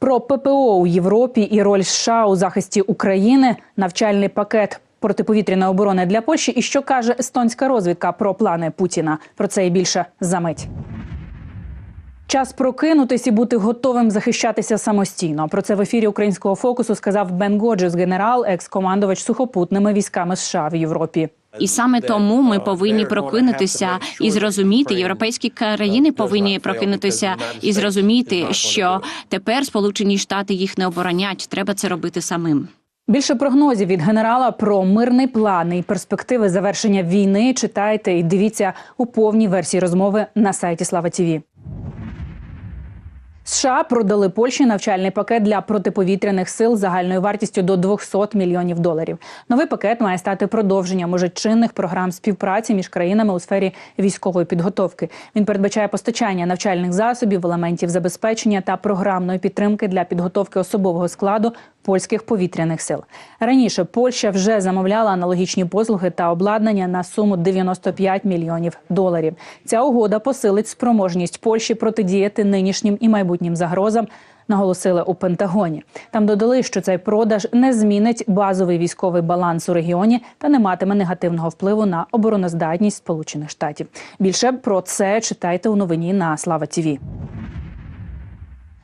Про ППО у Європі і роль США у захисті України, навчальний пакет протиповітряної оборони для Польщі. І що каже естонська розвідка про плани Путіна? Про це і більше за мить. Час прокинутись і бути готовим захищатися самостійно. Про це в ефірі українського фокусу сказав Бен Годжес, генерал, екс-командувач сухопутними військами США в Європі. І саме тому ми повинні прокинутися і зрозуміти, європейські країни повинні прокинутися і зрозуміти, що тепер Сполучені Штати їх не оборонять. Треба це робити самим. Більше прогнозів від генерала про мирний план і перспективи завершення війни читайте і дивіться у повній версії розмови на сайті Слава Тіві. США продали Польщі навчальний пакет для протиповітряних сил загальною вартістю до 200 мільйонів доларів. Новий пакет має стати продовженням уже чинних програм співпраці між країнами у сфері військової підготовки. Він передбачає постачання навчальних засобів, елементів забезпечення та програмної підтримки для підготовки особового складу польських повітряних сил. Раніше Польща вже замовляла аналогічні послуги та обладнання на суму 95 мільйонів доларів. Ця угода посилить спроможність Польщі протидіяти нинішнім і майбутнім загрозам. Наголосили у Пентагоні. Там додали, що цей продаж не змінить базовий військовий баланс у регіоні та не матиме негативного впливу на обороноздатність Сполучених Штатів. Більше про це читайте у новині на Слава Тіві.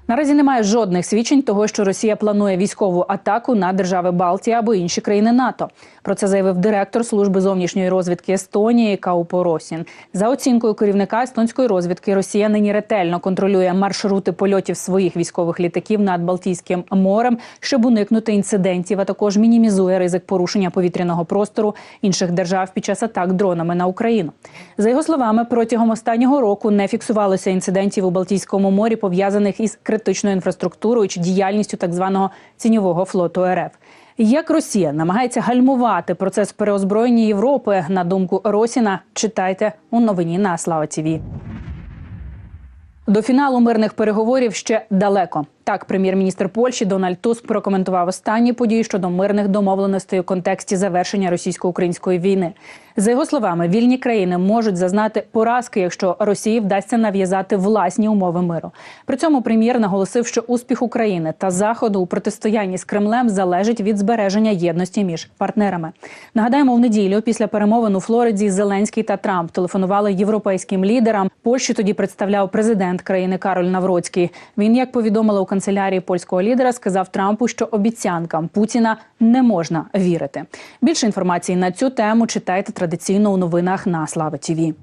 Наразі немає жодних свідчень того, що Росія планує військову атаку на держави Балтії або інші країни НАТО. Про це заявив директор служби зовнішньої розвідки Естонії Каупо Росін. За оцінкою керівника естонської розвідки, Росія нині ретельно контролює маршрути польотів своїх військових літаків над Балтійським морем, щоб уникнути інцидентів, а також мінімізує ризик порушення повітряного простору інших держав під час атак дронами на Україну. За його словами, протягом останнього року не фіксувалося інцидентів у Балтійському морі, пов'язаних із критичною інфраструктурою чи діяльністю так званого ціньового флоту РФ. Як Росія намагається гальмувати процес переозброєння Європи, на думку Росіна, читайте у новині на Слава Тіві. До фіналу мирних переговорів ще далеко. Так, прем'єр-міністр Польщі Дональд Туск прокоментував останні події щодо мирних домовленостей у контексті завершення російсько-української війни. За його словами, вільні країни можуть зазнати поразки, якщо Росії вдасться нав'язати власні умови миру. При цьому прем'єр наголосив, що успіх України та Заходу у протистоянні з Кремлем залежить від збереження єдності між партнерами. Нагадаємо, в неділю після перемовин у Флориді Зеленський та Трамп телефонували європейським лідерам. Польщу тоді представляв президент країни Кароль Навроцький. Він, як повідомили у канцелярії польського лідера, сказав Трампу, що обіцянкам Путіна не можна вірити. Більше інформації на цю тему читайте традиційно у новинах на Слава Тіві.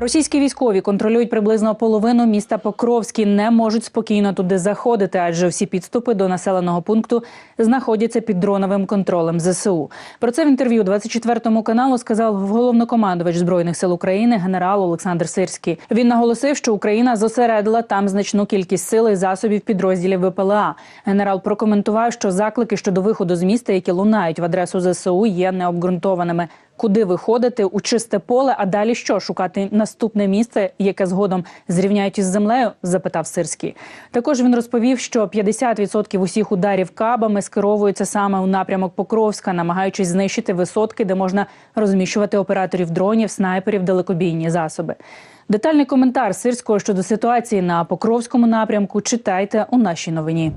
Російські військові контролюють приблизно половину міста Покровський, не можуть спокійно туди заходити, адже всі підступи до населеного пункту знаходяться під дроновим контролем ЗСУ. Про це в інтерв'ю 24 каналу сказав головнокомандувач збройних сил України генерал Олександр Сирський. Він наголосив, що Україна зосередила там значну кількість сил і засобів підрозділів ВПЛА. Генерал прокоментував, що заклики щодо виходу з міста, які лунають в адресу ЗСУ, є необґрунтованими. Куди виходити у чисте поле, а далі що шукати наступне місце, яке згодом зрівняють із землею? запитав Сирський. Також він розповів, що 50% усіх ударів кабами скеровуються саме у напрямок Покровська, намагаючись знищити висотки, де можна розміщувати операторів дронів, снайперів, далекобійні засоби. Детальний коментар Сирського щодо ситуації на Покровському напрямку читайте у нашій новині.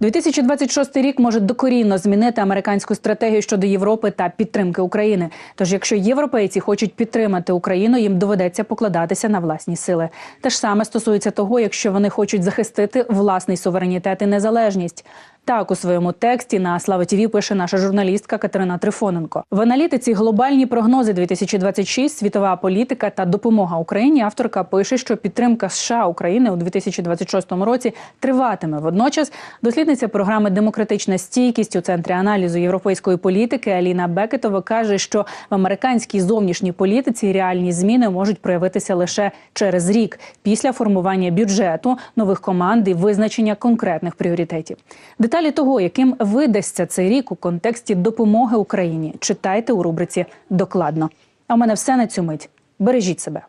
2026 рік може докорінно змінити американську стратегію щодо Європи та підтримки України. Тож, якщо європейці хочуть підтримати Україну, їм доведеться покладатися на власні сили. Те ж саме стосується того, якщо вони хочуть захистити власний суверенітет і незалежність. Так у своєму тексті на Слава ТІВІ пише наша журналістка Катерина Трифоненко. В аналітиці глобальні прогнози 2026, світова політика та допомога Україні. Авторка пише, що підтримка США України у 2026 році триватиме. Водночас дослідниця програми Демократична стійкість у центрі аналізу європейської політики Аліна Бекетова каже, що в американській зовнішній політиці реальні зміни можуть проявитися лише через рік після формування бюджету, нових команд і визначення конкретних пріоритетів. Деталі того, яким видасться цей рік у контексті допомоги Україні, читайте у рубриці докладно. А в мене все на цю мить. Бережіть себе.